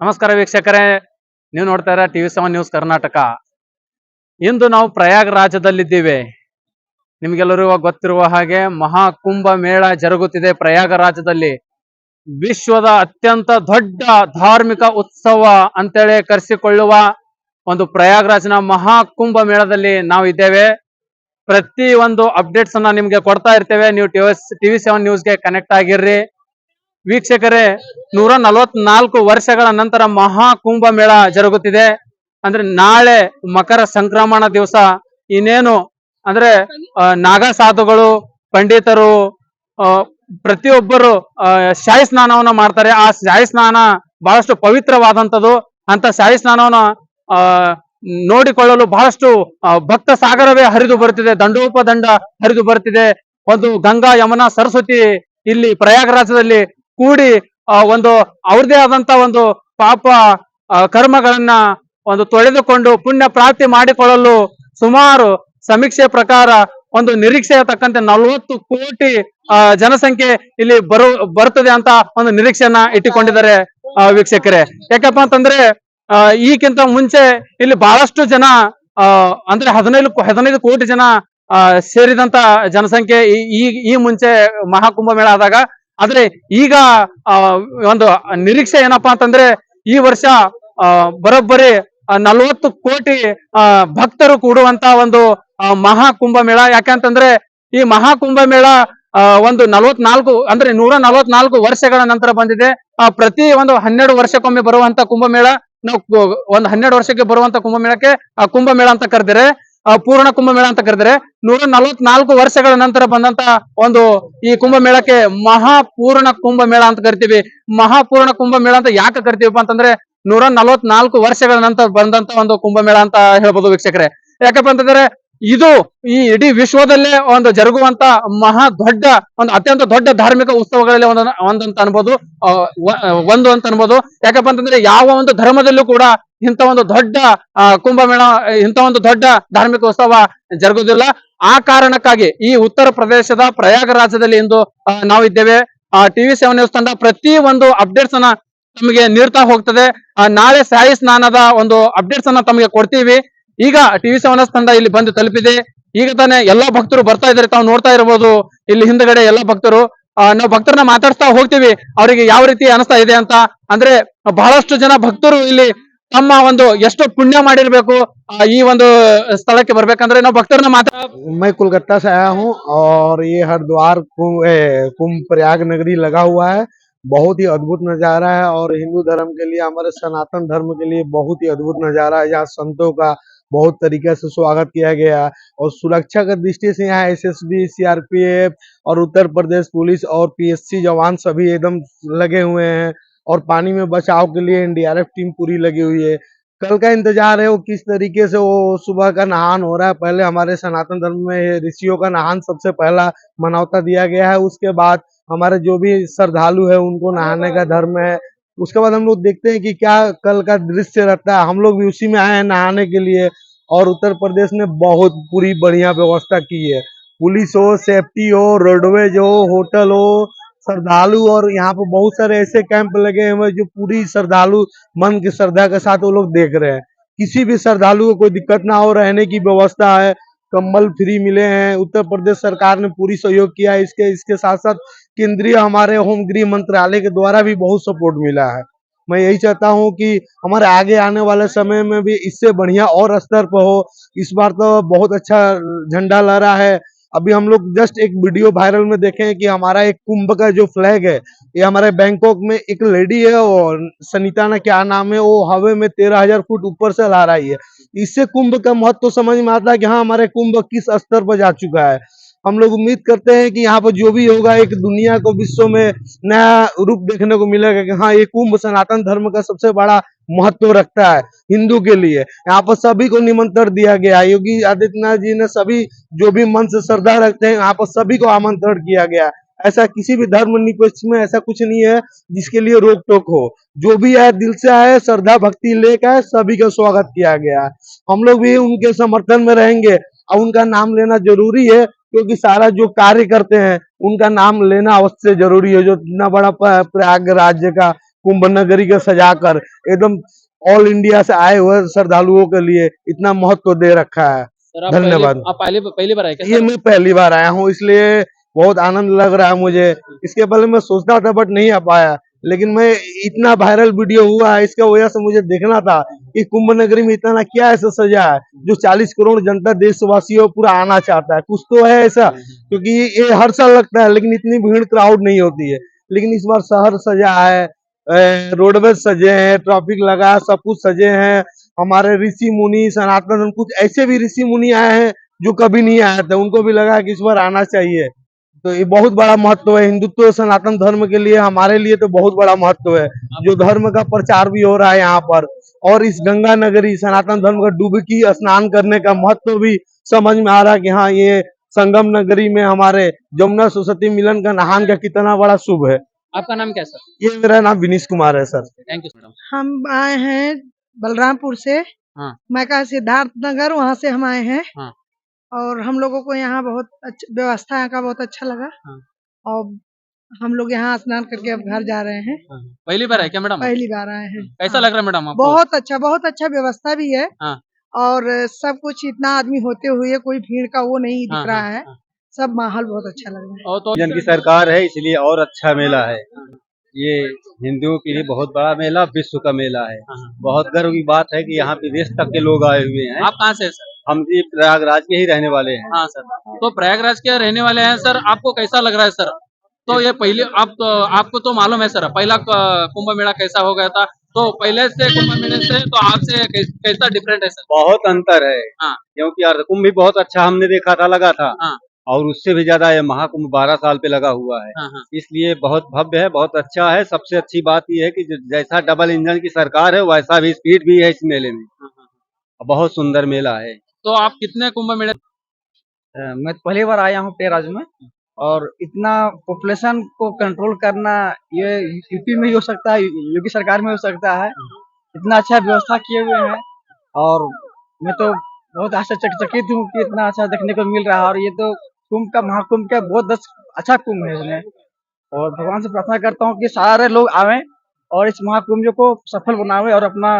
ನಮಸ್ಕಾರ ವೀಕ್ಷಕರೇ. ನೀವು ನೋಡ್ತಾ ಇರ ಟಿವಿ ಸೆವೆನ್ ನ್ಯೂಸ್ ಕರ್ನಾಟಕ. ಇಂದು ನಾವು ಪ್ರಯಾಗರಾಜದಲ್ಲಿದ್ದೀವಿ ನಿಮಗೆಲ್ಲರಿಗೂ ಗೊತ್ತಿರುವ ಹಾಗೆ ಮಹಾಕುಂಭ ಮೇಳ ಜರುಗುತ್ತಿದೆ ಪ್ರಯಾಗರಾಜದಲ್ಲಿ ವಿಶ್ವದ ಅತ್ಯಂತ ದೊಡ್ಡ ಧಾರ್ಮಿಕ ಉತ್ಸವ ಅಂತೇಳಿ ಕರೆಸಿಕೊಳ್ಳುವ ಒಂದು ಪ್ರಯಾಗರಾಜನ ಮಹಾಕುಂಭ ಮೇಳದಲ್ಲಿ ನಾವು ಇದ್ದೇವೆ. ಪ್ರತಿ ಒಂದು ಅಪ್ಡೇಟ್ಸ್ ಅನ್ನ ನಿಮ್ಗೆ ಕೊಡ್ತಾ ಇರ್ತೇವೆ. ನೀವು ಟಿವಿ ಸೆವೆನ್ ನ್ಯೂಸ್ಗೆ ಕನೆಕ್ಟ್ ಆಗಿರ್ರಿ. ವೀಕ್ಷಕರೇ, ನೂರ ನಲವತ್ನಾಲ್ಕು ವರ್ಷಗಳ ನಂತರ ಮಹಾಕುಂಭ ಮೇಳ ಜರುಗುತ್ತಿದೆ. ಅಂದ್ರೆ ನಾಳೆ ಮಕರ ಸಂಕ್ರಮಣ ದಿವಸ. ಇನ್ನೇನು, ಅಂದ್ರೆ ನಾಗ ಸಾಧುಗಳು, ಪಂಡಿತರು ಪ್ರತಿಯೊಬ್ಬರು ಶಾಹಿ ಸ್ನಾನವನ್ನ ಮಾಡ್ತಾರೆ. ಆ ಶಾಹಿ ಸ್ನಾನ ಬಹಳಷ್ಟು ಪವಿತ್ರವಾದಂಥದ್ದು. ಅಂತ ಶಾಹಿ ಸ್ನಾನವನ್ನ ನೋಡಿಕೊಳ್ಳಲು ಬಹಳಷ್ಟು ಭಕ್ತ ಸಾಗರವೇ ಹರಿದು ಬರುತ್ತಿದೆ. ದಂಡೋಪದಂಡ ಹರಿದು ಬರುತ್ತಿದೆ. ಒಂದು ಗಂಗಾ ಯಮುನಾ ಸರಸ್ವತಿ ಇಲ್ಲಿ ಪ್ರಯಾಗರಾಜದಲ್ಲಿ ಕೂಡಿ ಒಂದು ಅವ್ರದೇ ಆದಂತ ಒಂದು ಪಾಪ ಕರ್ಮಗಳನ್ನ ಒಂದು ತೊಳೆದುಕೊಂಡು ಪುಣ್ಯ ಪ್ರಾಪ್ತಿ ಮಾಡಿಕೊಳ್ಳಲು ಸುಮಾರು ಸಮೀಕ್ಷೆ ಪ್ರಕಾರ ಒಂದು ನಿರೀಕ್ಷೆ ತಕ್ಕಂತೆ ನಲವತ್ತು ಕೋಟಿ ಜನಸಂಖ್ಯೆ ಇಲ್ಲಿ ಬರು ಬರ್ತದೆ ಅಂತ ಒಂದು ನಿರೀಕ್ಷೆಯನ್ನ ಇಟ್ಟುಕೊಂಡಿದ್ದಾರೆ ವೀಕ್ಷಕರೇ. ಯಾಕಪ್ಪ ಅಂತಂದ್ರೆ ಈಗಿಂತ ಮುಂಚೆ ಇಲ್ಲಿ ಬಹಳಷ್ಟು ಜನ ಅಂದ್ರೆ ಹದಿನೈದು ಹದಿನೈದು ಕೋಟಿ ಜನ ಸೇರಿದಂತ ಜನಸಂಖ್ಯೆ ಈ ಈ ಮುಂಚೆ ಮಹಾಕುಂಭ ಮೇಳ ಆದಾಗ ಆದ್ರೆ ಈಗ ಒಂದು ನಿರೀಕ್ಷೆ ಏನಪ್ಪಾ ಅಂತಂದ್ರೆ ಈ ವರ್ಷ ಬರೋಬ್ಬರಿ ನಲವತ್ತು ಕೋಟಿ ಭಕ್ತರು ಕೂಡುವಂತ ಒಂದು ಆ, ಮಹಾಕುಂಭ ಮೇಳ ಯಾಕಂತಂದ್ರೆ ಈ ಮಹಾಕುಂಭ ಮೇಳ ಆ, ಒಂದು ನಲವತ್ನಾಲ್ಕು ಅಂದ್ರೆ ನೂರ ನಲವತ್ನಾಲ್ಕು ವರ್ಷಗಳ ನಂತರ ಬಂದಿದೆ. ಪ್ರತಿ ಒಂದು ಹನ್ನೆರಡು ವರ್ಷಕ್ಕೊಮ್ಮೆ ಬರುವಂತ ಕುಂಭಮೇಳ ನಾವು ಒಂದು ಹನ್ನೆರಡು ವರ್ಷಕ್ಕೆ ಬರುವಂತ ಕುಂಭಮೇಳಕ್ಕೆ ಆ ಕುಂಭಮೇಳ ಅಂತ ಕರೆದಿರೆ. ಪೂರ್ಣ ಕುಂಭಮೇಳ ಅಂತ ಕರೆದರೆ ನೂರ ನಲವತ್ನಾಲ್ಕು ವರ್ಷಗಳ ನಂತರ ಬಂದಂತ ಒಂದು ಈ ಕುಂಭಮೇಳಕ್ಕೆ ಮಹಾಪೂರ್ಣ ಕುಂಭಮೇಳ ಅಂತ ಕರಿತೀವಿ. ಮಹಾಪೂರ್ಣ ಕುಂಭಮೇಳ ಅಂತ ಯಾಕೆ ಕರಿತೀವಪ್ಪ ಅಂತಂದ್ರೆ ನೂರ ನಲವತ್ನಾಲ್ಕು ವರ್ಷಗಳ ನಂತರ ಬಂದಂತ ಒಂದು ಕುಂಭಮೇಳ ಅಂತ ಹೇಳ್ಬೋದು ವೀಕ್ಷಕರೇ. ಯಾಕಪ್ಪ ಅಂತಂದ್ರೆ ಇದು ಈ ಇಡೀ ವಿಶ್ವದಲ್ಲೇ ಒಂದು ಜರುಗುವಂತ ಮಹಾ ದೊಡ್ಡ ಒಂದು ಅತ್ಯಂತ ದೊಡ್ಡ ಧಾರ್ಮಿಕ ಉತ್ಸವಗಳಲ್ಲಿ ಒಂದು ಒಂದಂತ ಅನ್ಬೋದು ಆ, ಒಂದು ಅಂತ ಅನ್ಬೋದು. ಯಾಕಪ್ಪ ಅಂತಂದ್ರೆ ಯಾವ ಒಂದು ಧರ್ಮದಲ್ಲೂ ಕೂಡ ಇಂಥ ಒಂದು ದೊಡ್ಡ ಕುಂಭಮೇಳ ಇಂಥ ಒಂದು ದೊಡ್ಡ ಧಾರ್ಮಿಕ ಉತ್ಸವ ಜರುಗುದಿಲ್ಲ ಆ ಕಾರಣಕ್ಕಾಗಿ ಈ ಉತ್ತರ ಪ್ರದೇಶದ ಪ್ರಯಾಗರಾಜದಲ್ಲಿ ಇಂದು ಆ, ನಾವಿದ್ದೇವೆ ಟಿವಿ ಸೆವೆನ್ ನ್ಯೂಸ್ ತಂಡ ಪ್ರತಿ ಒಂದು ಅಪ್ಡೇಟ್ಸ್ ಅನ್ನ ತಮಗೆ ನೀಡ್ತಾ ಹೋಗ್ತದೆ. ನಾಳೆ ಸಾಯಿ ಸ್ನಾನದ ಒಂದು ಅಪ್ಡೇಟ್ಸ್ ಅನ್ನ ತಮಗೆ ಕೊಡ್ತೀವಿ. ಈಗ ಟಿವಿ ಸೆವೆನ್ ತಂಡ ಇಲ್ಲಿ ಬಂದು ತಲುಪಿದೆ. ಈಗ ತಾನೇ ಎಲ್ಲಾ ಭಕ್ತರು ಬರ್ತಾ ಇದ್ದಾರೆ. ತಾವು ನೋಡ್ತಾ ಇರಬಹುದು ಇಲ್ಲಿ ಹಿಂದ್ಗಡೆ ಎಲ್ಲಾ ಭಕ್ತರು. ನಾವು ಭಕ್ತರನ್ನ ಮಾತಾಡ್ತಾ ಹೋಗ್ತೀವಿ. ಅವರಿಗೆ ಯಾವ ರೀತಿ ಅನಿಸ್ತಾ ಇದೆ ಅಂತ. ಅಂದ್ರೆ ಬಹಳಷ್ಟು ಜನ ಭಕ್ತರು ಇಲ್ಲಿ ತಮ್ಮ ಒಂದು ಎಷ್ಟು ಪುಣ್ಯ ಮಾಡಿರ್ಬೇಕು ಆ, ಈ ಒಂದು ಸ್ಥಳಕ್ಕೆ ಬರ್ಬೇಕಂದ್ರೆ ನಾವು ಭಕ್ತರನ್ನ ಮಾತಾ मैं कोलकाता से आया हूँ और ये हरिद्वार कुंभ ए, कुंभ प्रयाग नगरी लगा हुआ है बहुत ही अद्भुत नज़ारा है और हिंदू धर्म के लिए हमारे सनातन धर्म के लिए बहुत ही अद्भुत नज़ारा है यहाँ संतों का बहुत तरीके से स्वागत किया गया है और सुरक्षा की दृष्टि से यहाँ एसएसबी सीआरपीएफ और उत्तर प्रदेश पुलिस और पीएससी जवान सभी एकदम लगे हुए हैं और पानी में बचाव के लिए एनडीआरएफ टीम पूरी लगी हुई है। कल का इंतज़ार है वो किस तरीके से वो सुबह का नहान हो रहा है। पहले हमारे सनातन धर्म में ऋषियों का नहान सबसे पहला मानवता दिया गया है। उसके बाद हमारे जो भी श्रद्धालु है, उनको नहाने का धर्म है। उसके बाद हम लोग देखते हैं कि क्या कल का दृश्य रहता है। हम लोग भी उसी में आए हैं नहाने के लिए और उत्तर प्रदेश ने बहुत पूरी बढ़िया व्यवस्था की है। पुलिस हो सेफ्टी हो रोडवेज़ हो होटल हो श्रद्धालु और यहाँ पर बहुत सारे ऐसे कैंप लगे हुए जो पूरी श्रद्धालु, मन की श्रद्धा के साथ वो लोग देख रहे हैं। किसी भी श्रद्धालु को कोई दिक्कत ना हो, रहने की व्यवस्था है, कंबल फ्री मिले हैं। उत्तर प्रदेश सरकार ने पूरी सहयोग किया है। इसके इसके साथ साथ केंद्रीय हमारे होम गृह मंत्रालय के द्वारा भी बहुत सपोर्ट मिला है। मैं यही चाहता हूँ कि हमारे आगे आने वाले समय में भी इससे बढ़िया और स्तर पर हो। इस बार तो बहुत अच्छा झंडा लहरा है। अभी हम लोग जस्ट एक वीडियो वायरल में देखे हैं कि हमारा एक कुंभ का जो फ्लैग है, ये हमारे बैंकॉक में एक लेडी है और सनीता ना क्या नाम है, वो हवा में तेरह हज़ार फुट ऊपर से लहरा रही है। इससे कुंभ का महत्व तो समझ में आता है कि हाँ हमारे कुंभ किस स्तर पर जा चुका है। हम लोग उम्मीद करते हैं कि यहाँ पर जो भी होगा, एक दुनिया को विश्व में नया रूप देखने को मिलेगा कि हाँ ये कुंभ सनातन धर्म का सबसे बड़ा महत्व रखता है हिंदू के लिए। यहाँ पर सभी को निमंत्रण दिया गया योगी आदित्यनाथ जी ने सभी जो भी मन से श्रद्धा रखते हैं यहाँ पर सभी को आमंत्रण किया गया ऐसा किसी भी धर्म निरपेक्ष में ऐसा कुछ नहीं है जिसके लिए रोक टोक हो। जो भी है दिल से आए श्रद्धा भक्ति लेकर आए, सभी का स्वागत किया गया हम लोग भी उनके समर्थन में रहेंगे और उनका नाम लेना ज़रूरी है क्योंकि सारा जो कार्य करते हैं उनका नाम लेना अवश्य ज़रूरी है। जो इतना बड़ा प्रयाग राज्य का कुंभ नगरी के सजाकर एकदम ऑल इंडिया से आए हुए श्रद्धालुओं के लिए इतना महत्व दे रखा है। धन्यवाद। आप पहली पहली बार आए ये मैं पहली बार आया हूँ इसलिए बहुत आनंद लग रहा है मुझे। इसके पहले मैं सोचता था बट नहीं आ पाया लेकिन मैं इतना वायरल वीडियो हुआ है इसका वजह से मुझे देखना था कि कुंभ नगरी में इतना क्या ऐसा सजा है जो 40 करोड़ जनता देशवासियों पूरा आना चाहता है। कुछ तो है ऐसा क्योंकि ये हर साल लगता है लेकिन इतनी भीड़ क्राउड नहीं होती है। लेकिन इस बार शहर सजा है रोडवेज़ सजे हैं ट्रैफ़िक लगा सब कुछ सजे हैं। हमारे ऋषि मुनि सनातन धर्म, कुछ ऐसे भी ऋषि मुनि आए हैं जो कभी नहीं आए थे। उनको भी लगा कि इस बार आना चाहिए। तो ये बहुत बड़ा महत्व है। हिंदुत्व सनातन धर्म के लिए हमारे लिए तो बहुत बड़ा महत्व है। जो धर्म का प्रचार भी हो रहा है यहाँ पर। और इस गंगा नगरी सनातन धर्म का डुबकी स्नान करने का महत्व भी समझ में आ रहा है कि हाँ ये संगम नगरी में हमारे जमुना सरस्वती मिलन का नहान का कितना बड़ा शुभ है। आपका नाम क्या है सर? ये मेरा नाम विनीश कुमार है सर। थैंक यू मैडम हम आए हैं बलरामपुर से। हाँ। मैं कहा सिद्धार्थ नगर वहाँ से हम आए हैं। हाँ। और हम लोगों को यहाँ बहुत अच्छा व्यवस्था यहाँ का बहुत अच्छा लगा। हाँ। और हम लोग यहाँ स्नान करके अब घर जा रहे हैं। पहली बार है क्या मैडम पहली बार आए हैं। कैसा हाँ। लग रहा है मैडम आपको? बहुत अच्छा बहुत अच्छा व्यवस्था भी है। हाँ। और सब कुछ इतना आदमी होते हुए कोई भीड़ का वो नहीं हाँ, दिख रहा हाँ, है। हाँ। सब माहौल बहुत अच्छा लग रहा है। और तो जन की सरकार है इसलिए और अच्छा मेला है। ये हिंदुओं के लिए बहुत बड़ा मेला विश्व का मेला है। हाँ, हाँ। बहुत गर्व की बात है कि यहाँ पे देश तक के लोग आए हुए हैं। आप कहाँ से सर? हम भी प्रयागराज के ही रहने वाले हैं। हाँ सर। तो प्रयागराज के रहने वाले हैं सर। आपको कैसा लग रहा है सर? तो ये पहले आप तो आपको तो मालूम है सर। पहला कुंभ मेला कैसा हो गया था? तो पहले से कुंभ मेले से तो आपसे कैसा डिफरेंट है सर? बहुत अंतर है। हाँ। क्योंकि कुंभ भी बहुत अच्छा हमने देखा था लगा था। हाँ। और उससे भी ज़्यादा ये महाकुंभ बारह साल पे लगा हुआ है। हाँ हाँ। इसलिए बहुत भव्य है बहुत अच्छा है। सबसे अच्छी बात यह है कि जो- जैसा डबल इंजन की सरकार है वैसा भी स्पीड भी है इस मेले में। हाँ। बहुत सुंदर मेला है। तो आप कितने कुंभ मेले मैं तो पहली बार आया हूँ प्रयागराज में और इतना पॉपुलेशन को कंट्रोल करना ये यूपी में ही हो सकता है योगी सरकार में हो सकता है। इतना अच्छा व्यवस्था किए हुए हैं और मैं तो बहुत आश्चर्यचकित हूँ कि इतना अच्छा देखने को मिल रहा है और ये तो कुंभ का महाकुंभ का बहुत दस अच्छा कुंभ है इसमें और भगवान से प्रार्थना करता हूँ कि सारे लोग आवें और इस महाकुंभ को सफल बनावे और अपना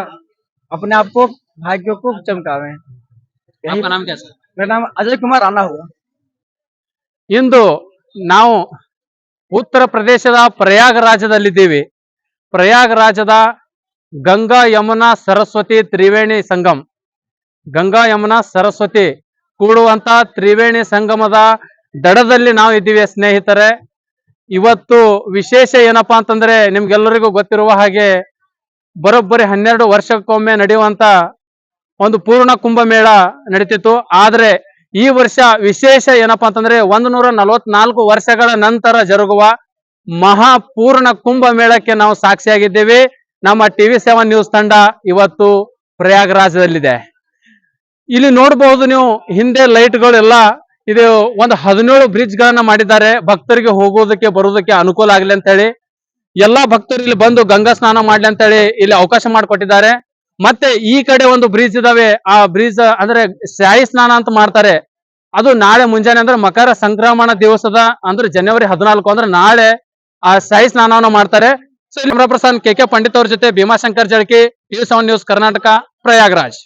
अपने आप को भाग्य को चमकावें यही आपका नाम क्या है सर मेरा नाम अजय कुमार राणा हुआ ಇಂದು ನಾವು ಉತ್ತರ ಪ್ರದೇಶದ ಪ್ರಯಾಗ್ ರಾಜ್ಯದಲ್ಲಿದ್ದೀವಿ ಪ್ರಯಾಗ್ ರಾಜ್ಯದ ಗಂಗಾ ಯಮುನಾ ಸರಸ್ವತಿ ತ್ರಿವೇಣಿ ಸಂಗಮ್ ಗಂಗಾ ಯಮುನಾ ಸರಸ್ವತಿ ಕೂಡುವಂತ ತ್ರಿವೇಣಿ ಸಂಗಮದ ದಡದಲ್ಲಿ ನಾವು ಇದ್ದೀವಿ ಸ್ನೇಹಿತರೆ. ಇವತ್ತು ವಿಶೇಷ ಏನಪ್ಪಾ ಅಂತಂದ್ರೆ ನಿಮ್ಗೆಲ್ಲರಿಗೂ ಗೊತ್ತಿರುವ ಹಾಗೆ ಬರೋಬ್ಬರಿ ಹನ್ನೆರಡು ವರ್ಷಕ್ಕೊಮ್ಮೆ ನಡೆಯುವಂತ ಒಂದು ಪೂರ್ಣ ಕುಂಭಮೇಳ ನಡೀತಿತ್ತು. ಆದ್ರೆ ಈ ವರ್ಷ ವಿಶೇಷ ಏನಪ್ಪಾ ಅಂತಂದ್ರೆ ಒಂದು ನೂರ ನಲವತ್ನಾಲ್ಕು ವರ್ಷಗಳ ನಂತರ ಜರುಗುವ ಮಹಾಪೂರ್ಣ ಪೂರ್ಣ ಕುಂಭಮೇಳಕ್ಕೆ ನಾವು ಸಾಕ್ಷಿಯಾಗಿದ್ದೇವೆ. ನಮ್ಮ ಟಿವಿ ಸೆವೆನ್ ನ್ಯೂಸ್ ತಂಡ ಇವತ್ತು ಪ್ರಯಾಗರಾಜದಲ್ಲಿದೆ. ಇಲ್ಲಿ ನೋಡಬಹುದು ನೀವು ಹಿಂದೆ ಲೈಟ್ಗಳೆಲ್ಲ ಇದು ಒಂದು ಹದಿನೇಳು ಬ್ರಿಡ್ಜ್ ಗಳನ್ನ ಮಾಡಿದ್ದಾರೆ. ಭಕ್ತರಿಗೆ ಹೋಗೋದಕ್ಕೆ, ಬರೋದಕ್ಕೆ ಅನುಕೂಲ ಆಗಲಿ ಅಂತ ಹೇಳಿ. ಎಲ್ಲಾ ಭಕ್ತರು ಇಲ್ಲಿ ಬಂದು ಗಂಗಾ ಸ್ನಾನ ಮಾಡ್ಲಿ ಅಂತ ಹೇಳಿ ಇಲ್ಲಿ ಅವಕಾಶ ಮಾಡಿಕೊಟ್ಟಿದ್ದಾರೆ. ಮತ್ತೆ ಈ ಕಡೆ ಒಂದು ಬ್ರಿಡ್ಜ್ ಇದಾವೆ. ಆ ಬ್ರಿಡ್ಜ್ ಅಂದ್ರೆ ಶಾಹಿ ಸ್ನಾನ ಅಂತ ಮಾಡ್ತಾರೆ. ಅದು ನಾಳೆ ಮುಂಜಾನೆ ಅಂದ್ರೆ ಮಕರ ಸಂಕ್ರಮಣ ದಿವಸದ ಅಂದ್ರೆ ಜನವರಿ ಹದಿನಾಲ್ಕು ಅಂದ್ರೆ ನಾಳೆ ಆ ಶಾಹಿ ಸ್ನಾನವನ್ನು ಮಾಡ್ತಾರೆ. So Prasad K K Pandit ಅವ್ರ ಜೊತೆ Bhimashankar Jalaki news on news Karnataka, Prayagraj.